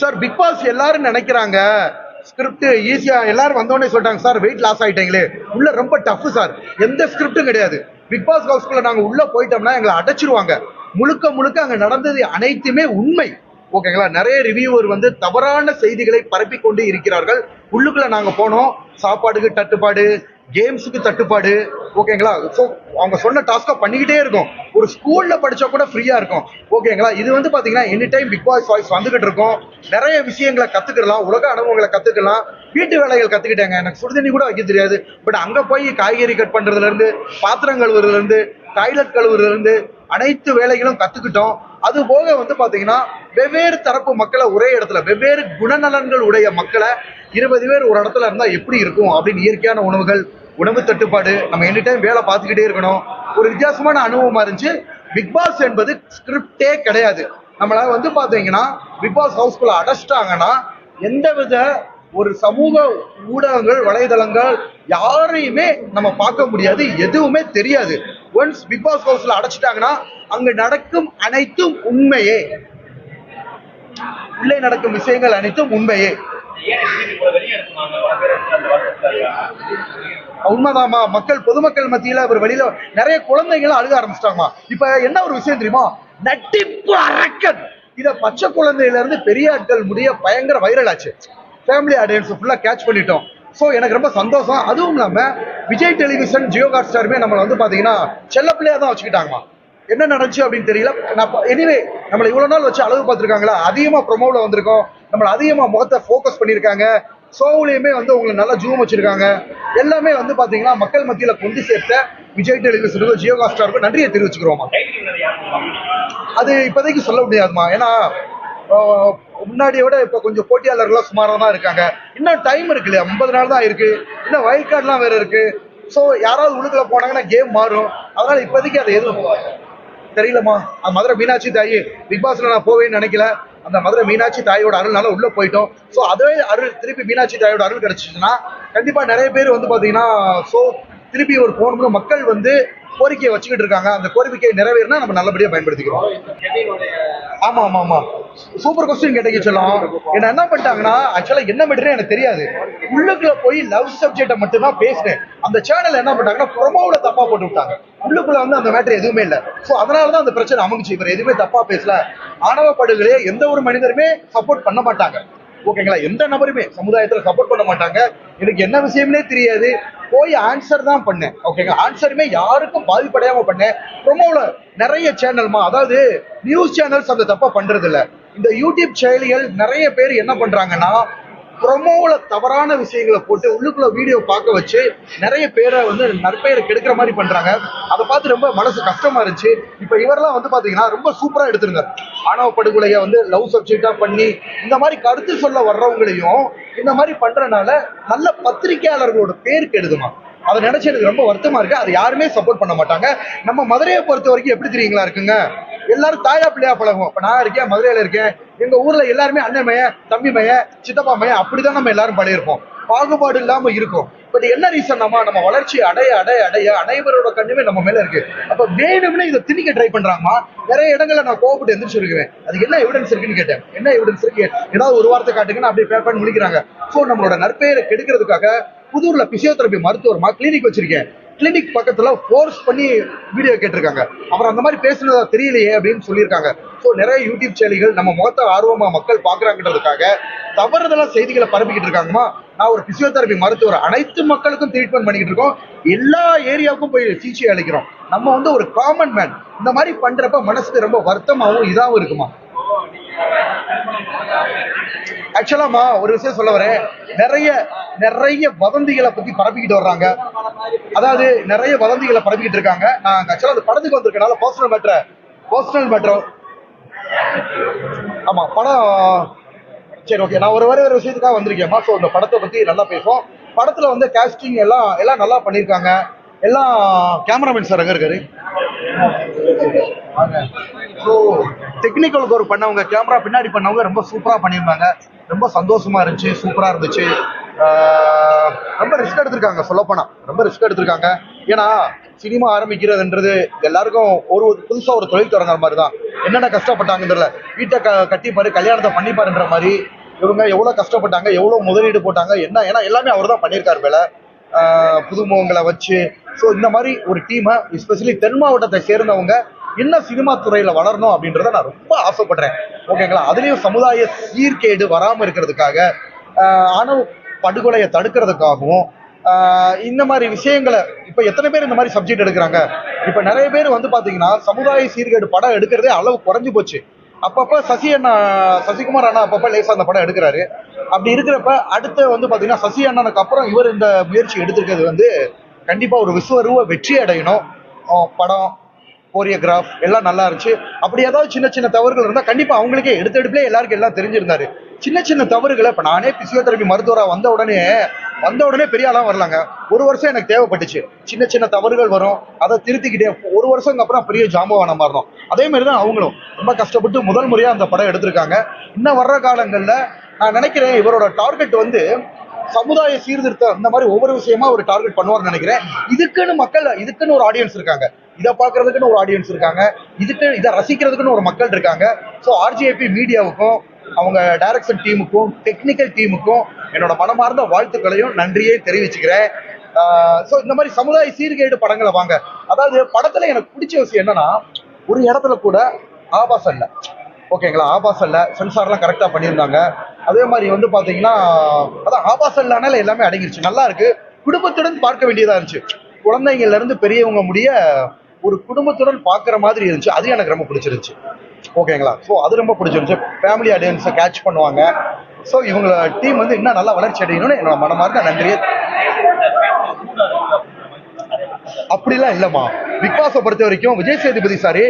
Sir big pass எல்லாரும் நினைக்கிறாங்க. Script ஈஸியா எல்லாரும் வந்தோடனே சொல்லிட்டாங்க சார் வெயிட் லாஸ் ஆயிட்டீங்களே. உள்ள ரொம்ப டஃப் சார். எந்த ஸ்கிரிப்டும் கிடையாது. பிக் பாஸ் ஹவுஸ்குள்ள நாங்க உள்ள போயிட்டோம்னா எங்களை அடைச்சிருவாங்க. முழுக்க முழுக்க அங்க நடந்தது அனைத்துமே உண்மை. ஓகேங்களா நிறைய ரிவ்யூவர் வந்து தவறான செய்திகளை பரப்பி கொண்டு இருக்கிறார்கள். உள்ளுக்குள்ள நாங்க போனோம். சாப்பாடுக்கு தட்டுப்பாடு கேம்ஸுக்கு தட்டுப்பாடு ஓகேங்களா? ஸோ அவங்க சொன்ன டாஸ்க்கை பண்ணிக்கிட்டே இருக்கும். ஒரு ஸ்கூலில் படித்தா கூட ஃப்ரீயாக இருக்கும். ஓகேங்களா? இது வந்து பார்த்தீங்கன்னா any time Bigg Boss voice வந்துகிட்டு இருக்கும். நிறைய விஷயங்களை கற்றுக்கலாம் உலக அனுபவங்களை கற்றுக்கலாம் வீட்டு வேலைகள் கற்றுக்கிட்டாங்க எனக்கு சுடுதண்ணி கூட வைக்க தெரியாது. பட் அங்கே போய் காய்கறி கட் பண்ணுறதுலேருந்து பாத்திரம் கழுவுறதுலேருந்து டாய்லெட் கழுவுறதுலேருந்து அனைத்து வேலைகளும் கற்றுக்கிட்டோம் அது போக வந்து பார்த்தீங்கன்னா வெவ்வேறு தரப்பு மக்களை ஒரே இடத்துல வெவ்வேறு குணநலன்கள் உடைய மக்களை இருபது பேர் ஒரு இடத்துல இருந்தால் எப்படி இருக்கும் அப்படின்னு இயற்கையான உணவுகள் உணவு தட்டுப்பாடு நம்ம எனி டைம் வேலை பார்த்துக்கிட்டே இருக்கணும். ஒரு வித்தியாசமான அனுபவமா இருந்துச்சு. பிக் பாஸ் என்பது ஸ்கிரிப்டே கிடையாது. நம்மள வந்து பார்த்தீங்கன்னா பிக் பாஸ் ஹவுஸ்குள்ள அடைச்சிட்டாங்கன்னா எந்தவித ஒரு சமூக ஊடகங்கள் வலைதளங்கள் யாரையுமே நம்ம பார்க்க முடியாது எதுவுமே தெரியாது. ஒன்ஸ் பிக் பாஸ் ஹவுஸ்ல அடைச்சிட்டாங்கன்னா அங்க நடக்கும் அனைத்தும் உண்மையே. உள்ளே நடக்கும் விஷயங்கள் அனைத்தும் உண்மையே. உண்மைதாமா உண்மைதாம்மா. மக்கள் பொதுமக்கள் மத்தியில அவர் வெளியில நிறைய குழந்தைங்களும் அழுக ஆரம்பிச்சிட்டாங்கம்மா. இப்ப என்ன ஒரு விஷயம் தெரியுமா? நட்டிப்பு அரக்கன். இத பச்சை குழந்தையில இருந்து பெரிய ஆட்கள் முடிய பயங்கர வைரல் ஆச்சு. ஃபேமிலி ஆடியன்ஸ் ஃபுல்லா கேட்ச் பண்ணிட்டோம். ஸோ எனக்கு ரொம்ப சந்தோஷம். அதுவும் இல்லாம விஜய் டெலிவிஷன் ஜியோ ஹாட் ஸ்டாருமே நம்மளை வந்து பாத்தீங்கன்னா செல்ல பிள்ளையா தான் வச்சுக்கிட்டாங்கம்மா. என்ன நடந்துச்சு அப்படின்னு தெரியல. நான் எனிவே நம்மளை இவ்வளவு நாள் வச்சு அளவு பார்த்துருக்காங்களா? அதிகமா ப்ரொமோவில் வந்திருக்கோம். நம்மளை அதிகமாக முகத்தை ஃபோக்கஸ் பண்ணியிருக்காங்க. ஷோவுலையுமே வந்து உங்களை நல்லா ஜூம் வச்சிருக்காங்க. எல்லாமே வந்து பார்த்தீங்கன்னா மக்கள் மத்தியில் கொண்டு சேர்த்த விஜய் டெலிவிஷனுக்கும் ஜியோ காஸ்டாருக்கும் நன்றியை தெரிவிச்சுக்கிறோமா அது இப்போதைக்கு சொல்ல முடியாதுமா. ஏன்னா முன்னாடியை விட இப்போ கொஞ்சம் போட்டியாளர்கள்லாம் சுமாராக தான் இருக்காங்க. இன்னும் டைம் இருக்கு இல்லையா ஐம்பது நாள் தான் இருக்குது இன்னும் வைல்ட் கார்டுலாம் வேறு இருக்குது ஸோ யாராவது உள்ளுக்குள்ள போனாங்கன்னா கேம் மாறும். அதனால் இப்போதைக்கு அதை எதுவும் தெரியலம்மா. மதுரை மீனாட்சி தாயி பிக் பாஸில் நான் போவேன்னு நினைக்கல. அந்த மதுரை மீனாட்சி தாயோட அருள்னால உள்ள போயிட்டோம். ஸோ அதே அருள் திருப்பி மீனாட்சி தாயோட அருள் கிடைச்சிச்சுன்னா கண்டிப்பா நிறைய பேர் வந்து பாத்தீங்கன்னா ஸோ திருப்பி ஒரு போகணும்னு மக்கள் வந்து கோரிக்கையை வச்சுக்கிட்டு இருக்காங்க. அந்த கோரிக்கையை நிறைவேறினா நம்ம நல்லபடியா பயன்படுத்திக்கிறோம். ஆமா ஆமா ஆமா. சூப்பர் கொஸ்டின் கேட்டீங்க சொல்லலாம் என்ன என்ன பண்ணிட்டாங்கன்னா ஆக்சுவலா என்ன மெட்டீரியல் எனக்கு தெரியாது. உள்ளுக்குள்ள போய் லவ் சப்ஜெக்ட மட்டும் தான் பேசினேன். அந்த சேனல் என்ன பண்ணிட்டாங்கன்னா ப்ரொமோல தப்பா போட்டு விட்டாங்க. உள்ளுக்குள்ள வந்து அந்த மேட்டர் எதுவுமே இல்லை. சோ அதனாலதான் அந்த பிரச்சனை அமைஞ்சுச்சு. இவர் எதுவுமே தப்பா பேசல. ஆணவ படுகொலையை எந்த ஒரு மனிதருமே சப்போர்ட் பண்ண மாட்டாங்க. ஓகேங்களா எந்த நபருமே சமுதாயத்துல சப்போர்ட் பண்ண மாட்டாங்க. எனக்கு என்ன விஷயம்னே தெரியாது. போய் ஆன்சர் தான் பண்ணேன். ஓகேங்க ஆன்சருமே யாருக்கும் பாதிப்படையாம பண்ணேன். ப்ரொமோல நிறைய சேனல்மா அதாவது நியூஸ் சேனல்ஸ் அந்த தப்பா பண்றது இல்ல இந்த யூடியூப் செயலிகள் நிறைய பேர் என்ன பண்றாங்கன்னா ப்ரொமோவில் தவறான விஷயங்களை போட்டு உள்ளுக்குள்ள வீடியோ பார்க்க வச்சு நிறைய பேரை வந்து நற்பெயரை கெடுக்கிற மாதிரி பண்ணுறாங்க அதை பார்த்து ரொம்ப மனசு கஷ்டமாக இருந்துச்சு. இப்போ இவரெல்லாம் வந்து பார்த்தீங்கன்னா ரொம்ப சூப்பராக எடுத்திருந்தார். ஆணவ படுகொலையை வந்து லவ் சப்ஜெக்டாக பண்ணி இந்த மாதிரி கருத்து சொல்ல வர்றவங்களையும் இந்த மாதிரி பண்ணுறனால நல்ல பத்திரிகையாளர்களோட பேர் கெடுதுமா அதை நினைச்சு எனக்கு ரொம்ப வருத்தமா இருக்கு. அதை யாருமே சப்போர்ட் பண்ண மாட்டாங்க. நம்ம மதுரையை பொறுத்த வரைக்கும் எப்படி தெரியுங்களா இருக்குங்க? எல்லாரும் தாயா பிள்ளையா பழகும் இப்ப நான் இருக்கேன் மதுரையில இருக்கேன். எங்க ஊர்ல எல்லாருமே அண்ணன் மையன் தம்பி மைய சித்தப்பா மைய அப்படிதான் நம்ம எல்லாரும் பழையிருப்போம் பாகுபாடு இல்லாம இருக்கும். பட் என்ன ரீசன் நம்ம நம்ம வளர்ச்சி அடைய அடைய அடைய அனைவரோட கண்ணுமே நம்ம மேல இருக்கு. அப்ப வேணும்னு இதை திணிக்க ட்ரை பண்றாங்கம்மா. நிறைய இடங்கள்ல நான் கோபப்பட்டு எந்திரிச்சிருக்கிறேன் அதுக்கு என்ன எவிடன்ஸ் இருக்குன்னு கேட்டேன். என்ன எவிடன்ஸ் இருக்கு? ஏதாவது ஒரு வார்த்தை காட்டுங்கன்னு அப்படியே பேப்பர் முடிக்கிறாங்க. ஸோ நம்மளோட நற்பெயரை கெடுக்கிறதுக்காக புதூர்ல பிசியோதெரபி மருத்துவர்மா கிளினிக் வச்சிருக்கேன். கிளினிக் பக்கத்துல ஃபோர்ஸ் பண்ணி வீடியோ கேட்டிருக்காங்க. அப்புறம் அந்த மாதிரி பேசுனதா தெரியலையே அப்படின்னு சொல்லியிருக்காங்க. ஸோ நிறைய யூடியூப் செயலிகள் நம்ம முகத்தை ஆர்வமா மக்கள் பாக்குறாங்கன்றதுக்காக தவறுதலா செய்திகளை பரப்பிக்கிட்டு இருக்காங்கம்மா. நான் ஒரு பிசியோதெரபி மருத்துவர். அனைத்து மக்களுக்கும் ட்ரீட்மெண்ட் பண்ணிக்கிட்டு இருக்கோம். எல்லா ஏரியாவுக்கும் போய் சிகிச்சை அளிக்கிறோம். நம்ம வந்து ஒரு காமன் மேன் இந்த மாதிரி பண்றப்ப மனசுக்கு ரொம்ப வருத்தமாகவும் இதாகவும் இருக்குமா? ஆக்சுவலாமா ஒரு விஷயம் சொல்ல வரேன். நிறைய நிறைய வதந்திகளை பத்தி பரப்பிக்கிட்டு வர்றாங்க. அதாவது நிறைய வதந்திகளை பரப்பிக்கிட்டு இருக்காங்க. நான் ஆக்சுவலா அந்த படத்துக்கு வந்திருக்கனால பர்சனல் மேட்ரு பர்சனல் மேட்ரு ஆமா படம் சரி ஓகே நான் ஒரு வர ஒரு விஷயத்துக்காக வந்திருக்கேம்மா ஸோ இந்த படத்தை பத்தி நல்லா பேசுவோம். படத்துல வந்து கேஸ்டிங் எல்லாம் எல்லாம் நல்லா பண்ணியிருக்காங்க. எல்லாம் கேமராமேன் சார் அங்கே இருக்காரு. ஸோ டெக்னிக்கல் ஒர்க் பண்ணவங்க கேமரா பின்னாடி பண்ணவங்க ரொம்ப சூப்பரா பண்ணியிருந்தாங்க. ரொம்ப சந்தோஷமா இருந்துச்சு சூப்பரா இருந்துச்சு. ரொம்ப ரிஸ்க் எடுத்திருக்காங்க சொல்லப்போனா ரொம்ப ரிஸ்க் எடுத்திருக்காங்க. ஏன்னா சினிமா ஆரம்பிக்கிறதுன்றது எல்லாருக்கும் ஒரு ஒரு ஒரு தொழில் தொடங்குற மாதிரி தான் என்னென்ன கஷ்டப்பட்டாங்கன்றல வீட்டை க கட்டிப்பாரு கல்யாணத்தை பண்ணிப்பாருன்ற மாதிரி இவங்க எவ்வளோ கஷ்டப்பட்டாங்க எவ்வளோ முதலீடு போட்டாங்க என்ன ஏன்னா எல்லாமே அவர் தான் பண்ணியிருக்காரு வேலை புதுமுகங்களை வச்சு. ஸோ இந்த மாதிரி ஒரு டீமை எஸ்பெஷலி தென் மாவட்டத்தை சேர்ந்தவங்க என்ன சினிமா துறையில் வளரணும் அப்படின்றத நான் ரொம்ப ஆசைப்படுறேன். ஓகேங்களா? அதுலேயும் சமுதாய சீர்கேடு வராமல் இருக்கிறதுக்காக ஆனால் படுகொலையை தடுக்கிறதுக்காகவும் இந்த மாதிரி விஷயங்களை இப்போ எத்தனை பேர் இந்த மாதிரி சப்ஜெக்ட் எடுக்கிறாங்க? இப்போ நிறைய பேர் வந்து பார்த்தீங்கன்னா சமுதாய சீர்கேடு படம் எடுக்கிறதே அளவு குறைஞ்சு போச்சு. அப்பப்போ சசி அண்ணா சசிகுமார் அண்ணா அப்பப்போ லேசாக அந்த படம் எடுக்கிறாரு. அப்படி இருக்கிறப்ப அடுத்து வந்து பார்த்தீங்கன்னா சசி அண்ணனுக்கு அப்புறம் இவர் இந்த முயற்சி எடுத்திருக்கிறது வந்து கண்டிப்பாக ஒரு விஸ்வரூப வெற்றி அடையணும். படம் கோரியோகிராஃப் எல்லாம் நல்லா இருந்துச்சு. அப்படி ஏதாவது சின்ன சின்ன தவறுகள் இருந்தால் கண்டிப்பாக அவங்களுக்கே எடுத்த எடுப்பிலே எல்லாருக்கும் எல்லாம் தெரிஞ்சிருந்தாரு. சின்ன சின்ன தவறுகளை இப்போ நானே பிசியோதெரபி மருத்துவரா வந்த உடனே வந்த உடனே பெரிய ஆளாக வரலாங்க. ஒரு வருஷம் எனக்கு தேவைப்பட்டுச்சு. சின்ன சின்ன தவறுகள் வரும். அதை திருத்திக்கிட்டே ஒரு வருஷம் அப்புறம் பெரிய ஜாம்பவான மாறணும். அதே மாதிரி தான் அவங்களும். ரொம்ப கஷ்டப்பட்டு முதல் முறையாக அந்த படம் எடுத்திருக்காங்க. இன்னும் வர்ற காலங்களில் நான் நினைக்கிறேன் இவரோட டார்கெட் வந்து சமுதாய சீர்திருத்தம் அந்த மாதிரி ஒவ்வொரு விஷயமா ஒரு டார்கெட் பண்ணுவார்னு நினைக்கிறேன். இதுக்குன்னு மக்கள் இதுக்குன்னு ஒரு ஆடியன்ஸ் இருக்காங்க. இதை பார்க்கறதுக்குன்னு ஒரு ஆடியன்ஸ் இருக்காங்க. இதுக்கு இதை ரசிக்கிறதுக்குன்னு ஒரு மக்கள் இருக்காங்க. ஸோ ஆர்ஜிஐபி மீடியாவுக்கும் அவங்க டைரக்ஷன் டீமுக்கும் டெக்னிக்கல் டீமுக்கும் என்னோட மனமார்ந்த வாழ்த்துக்களையும் நன்றியை தெரிவிச்சுக்கிறேன். ஸோ இந்த மாதிரி சமுதாய சீர்கேடு படங்களை வாங்க. அதாவது படத்துல எனக்கு பிடிச்ச விஷயம் என்னன்னா ஒரு இடத்துல கூட ஆபாசம் இல்லை. ஓகேங்களா ஆபாசம் இல்லை. சென்சார்லாம் கரெக்டாக பண்ணியிருந்தாங்க. அதே மாதிரி வந்து பார்த்தீங்கன்னா அதான் ஆபாசம் இல்லைனால எல்லாமே அடங்கிருச்சு. நல்லா இருக்கு. குடும்பத்துடன் பார்க்க வேண்டியதா இருந்துச்சு. குழந்தைங்கள்லேருந்து பெரியவங்க முடிய ஒரு குடும்பத்துடன் பார்க்குற மாதிரி இருந்துச்சு. அது எனக்கு ரொம்ப பிடிச்சிருந்துச்சு. ஓகேங்களா? ஸோ அது ரொம்ப பிடிச்சிருந்துச்சு. ஃபேமிலி ஆடியன்ஸை கேட்ச் பண்ணுவாங்க. ஸோ இவங்கள டீம் வந்து இன்னும் நல்லா வளர்ச்சி அடையணும்னு என்னோட மனமார்ந்த நன்றியை அப்படிலாம் இல்லைம்மா. பிக் பாஸை பொறுத்த வரைக்கும் விஜய் சேதுபதி சார்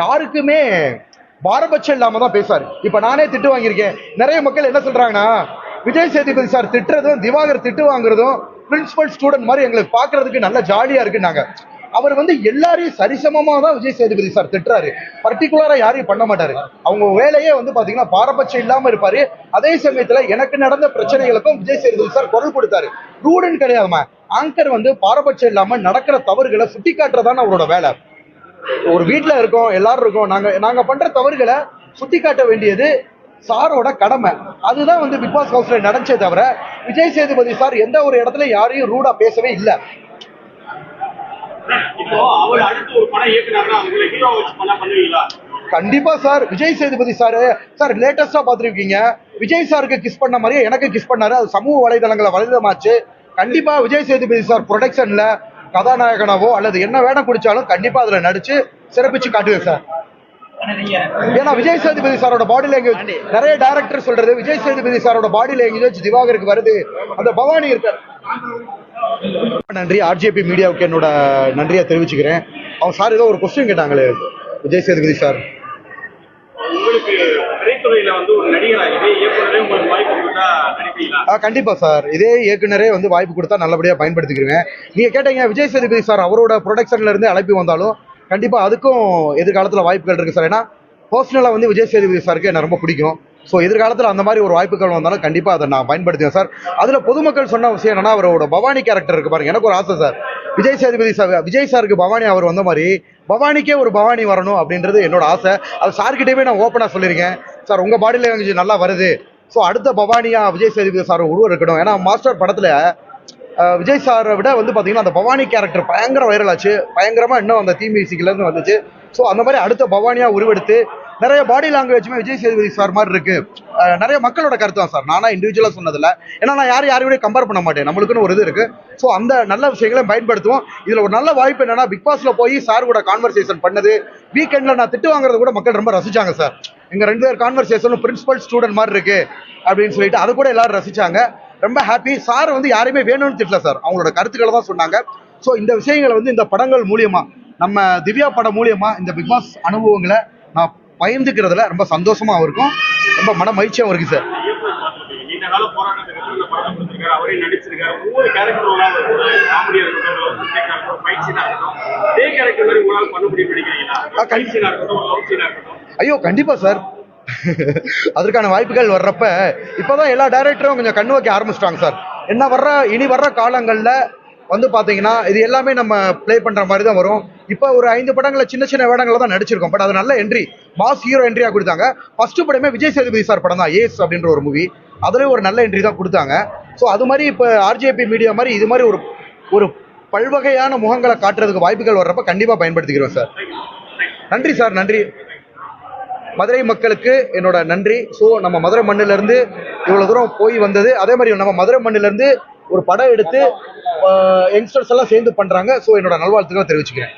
யாருக்குமே பாரபட்சம் இல்லாம தான் பேசுவார். இப்ப நானே திட்டு வாங்கியிருக்கேன். நிறைய மக்கள் என்ன சொல்றாங்கன்னா விஜய் சேதுபதி சார் திட்டுறதும் திவாகர் திட்டு வாங்குறதும் பிரின்சிபல் ஸ்டூடெண்ட் மாதிரி எங்களுக்கு பாக்குறதுக்கு நல்ல ஜாலியா இருக்குன்னாங்க. அவர் வந்து எல்லாரையும் சரிசமமா தான் விஜய் சேதுபதி சார் திட்டுறாரு. பர்டிகுலரா யாரையும் பண்ண மாட்டாரு. அவங்க வேலையே வந்து பாத்தீங்கன்னா பாரபட்சம் இல்லாம இருப்பாரு. அதே சமயத்துல எனக்கு நடந்த பிரச்சனைகளுக்கும் விஜய் சேதுபதி சார் குரல் கொடுத்தாரு. ரூடன் கிடையாதுமா ஆங்கர் வந்து பாரபட்சம் இல்லாம நடக்கிற தவறுகளை சுட்டி காட்டுறதான அவரோட வேலை. ஒரு வீட்டில் இருக்கோம் எல்லாரும் இருக்கோம். நாங்க நாங்க பண்ற தவறுகளை சுட்டி காட்ட வேண்டியது சாரோட கடமை. அதுதான் வந்து பிக் பாஸ் ஹவுஸ்ல நடந்துச்சே தவிர விஜய் சேதுபதி சார் எந்த ஒரு இடத்துல யாரையும் ரூடா பேசவே இல்லை. இப்போ அவர் அடுத்து ஒரு படம் இயக்குனாருன்னா உங்களை ஹீரோ வச்சு பண்ணுவீங்களா? கண்டிப்பா sir. Vijay Sethupathi sir sir லேட்டஸ்டா பாத்திருக்கீங்க விஜய் சாருக்கு கிஸ் பண்ண மாதிரியே எனக்கு கிஸ் பண்ணாரு. அது சமூக வலைதளங்களை வலைதமாச்சு கண்டிப்பா விஜய் சேதுபதி சார் ப்ரொடக்ஷன்ல கதாநாயகனாவோ அல்லது என்ன வேடம் குடிச்சாலும் கண்டிப்பா அதுல நடிச்சு சிறப்பிச்சு காட்டுவேன் சார். ஏன்னா விஜய் சேதுபதி சாரோட பாடி லாங்குவேஜ் நிறைய டைரக்டர் சொல்றது. விஜய் சேதுபதி சாரோட பாடி லாங்குவேஜ் திவாகருக்கு வருது. அந்த பவானி இருக்கார். நன்றி. ஆர்ஜேபி மீடியாவுக்கு என்னோட நன்றியை தெரிவிச்சுக்கிறேன். அவங்க சார் ஏதோ ஒரு கொஸ்டின் கேட்டாங்களே. விஜய் சேதுபதி சார். கண்டிப்பா சார். இதே இயக்குனரே வந்து வாய்ப்பு கொடுத்தா நல்லபடியா பயன்படுத்திக்கிறேன் நீங்க கேட்டீங்க விஜய் சேதுபதி சார் அவரோட ப்ரொடக்ஷன்ல இருந்து அழைப்பு வந்தாலும் கண்டிப்பா அதுக்கும் எதிர்காலத்துல வாய்ப்புகள் இருக்கு சார். ஏன்னா பர்சனலா வந்து விஜய் சேதுபதி சாருக்கு எனக்கு ரொம்ப பிடிக்கும். ஸோ எதிர்காலத்தில் அந்த மாதிரி ஒரு வாய்ப்புகள் வந்தாலும் கண்டிப்பாக அதை நான் பயன்படுத்துவேன் சார். அதில் பொதுமக்கள் சொன்ன விஷயம் என்னன்னா அவரோட பவானி கேரக்டர் இருக்கு பாருங்க. எனக்கு ஒரு ஆசை சார். விஜய் சேதுபதி சார் விஜய் சாருக்கு பவானி அவர் வந்த மாதிரி பவானிக்கே ஒரு பவானி வரணும் அப்படின்றது என்னோட ஆசை. அது சார்கிட்டயுமே நான் ஓப்பனாக சொல்லியிருக்கேன். சார் உங்கள் பாடி லாங்குவேஜ் நல்லா வருது. ஸோ அடுத்த பவானியா விஜய் சேதுபதி சார் உருவம் இருக்கணும் ஏன்னா மாஸ்டர் படத்தில் விஜய் சாரை விட வந்து பார்த்தீங்கன்னா அந்த பவானி கேரக்டர் பயங்கர வைரல் ஆச்சு. பயங்கரமாக இன்னும் அந்த தீ மியூசிக்லேருந்து வந்துச்சு. ஸோ அந்த மாதிரி அடுத்த பவானியாக உருவெடுத்து நிறைய பாடி லாங்குவேஜுமே விஜய் சேதுபதி சார் மாதிரி இருக்கு. நிறைய மக்களோட கருத்து தான் சார் நானா இண்டிவிஜுவலாக சொன்னதில்ல. ஏன்னா நான் யார் யாரையும் கம்பேர் பண்ண மாட்டேன். நம்மளுக்குன்னு ஒரு இது இருக்கு. ஸோ அந்த நல்ல விஷயங்களை பயன்படுத்துவோம். இதில் ஒரு நல்ல வாய்ப்பு என்னன்னா பிக் பாஸ்ல போய் சார் கூட கான்வர்சேஷன் பண்ணது. வீக்கெண்ட்ல நான் திட்டு வாங்குறது கூட மக்கள் ரொம்ப ரசிச்சாங்க சார் எங்க ரெண்டு பேர் கான்வர்சேஷனும் பிரின்சிபல் ஸ்டூடெண்ட் மாதிரி இருக்கு அப்படின்னு சொல்லிட்டு அது கூட எல்லாரும் ரசிச்சாங்க. ரொம்ப ஹாப்பி சார் வந்து யாரையுமே வேணும்னு திட்டல சார் அவங்களோட கருத்துக்களை தான் சொன்னாங்க. ஸோ இந்த விஷயங்களை வந்து இந்த படங்கள் மூலியமா நம்ம திவ்யா படம் மூலியமா இந்த பிக் பாஸ் அனுபவங்களை நான் பகிர்ந்துக்கிறதுல ரொம்ப சந்தோஷமாகவும் இருக்கும். ரொம்ப மன மகிழ்ச்சியாகவும் இருக்குது சார் ஐயோ கண்டிப்பா சார். அதற்கான வாய்ப்புகள் வர்றப்ப இப்போதான் எல்லா டைரக்டரும் கொஞ்சம் கண்ணு வைக்க ஆரம்பிச்சிட்டாங்க சார். என்ன வர்ற இனி வர்ற காலங்களில் வந்து பார்த்தீங்கன்னா இது எல்லாமே நம்ம ப்ளே பண்ணுற மாதிரி தான் வரும். இப்போ ஒரு ஐந்து படங்களை சின்ன சின்ன வேடங்களை தான் நடிச்சிருக்கோம். பட் அது நல்ல என்ட்ரி மாஸ் ஹீரோ என்ட்ரியாக கொடுத்தாங்க. ஃபர்ஸ்ட் படமே விஜய் சேதுபதி சார் படம் தான். ஏஸ் அப்படின்ற ஒரு மூவி அதுலேயும் ஒரு நல்ல என்ட்ரி தான் கொடுத்தாங்க. ஸோ அது மாதிரி இப்போ ஆர்ஜேபி மீடியா மாதிரி இது மாதிரி ஒரு ஒரு பல்வகையான முகங்களை காட்டுறதுக்கு வாய்ப்புகள் வர்றப்ப கண்டிப்பாக பயன்படுத்திக்கிறோம் சார் நன்றி சார் நன்றி. மதுரை மக்களுக்கு என்னோட நன்றி. ஸோ நம்ம மதுரை மண்ணிலேருந்து இவ்வளோ தூரம் போய் வந்தது. அதே மாதிரி நம்ம மதுரை மண்ணிலேருந்து ஒரு படம் எடுத்து யங்ஸ்டர்ஸ் எல்லாம் சேர்ந்து பண்ணுறாங்க ஸோ என்னோட நல்வாழ்த்துக்களை தெரிவிச்சுக்கிறேன்.